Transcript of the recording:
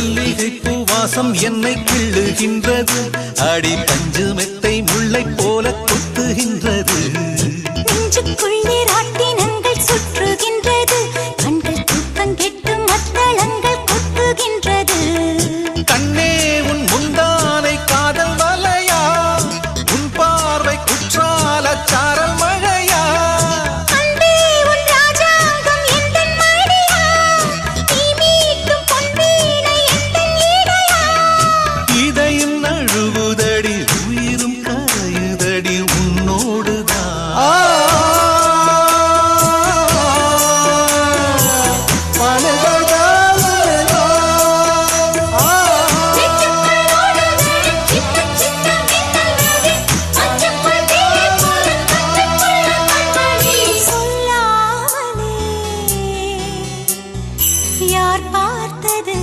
மல்லிகை பூவாசம் என்னை கிள்ளுகின்றது. அடி பஞ்சு மெத்தை முல்லை போல கொத்துகின்றது பார்த்தது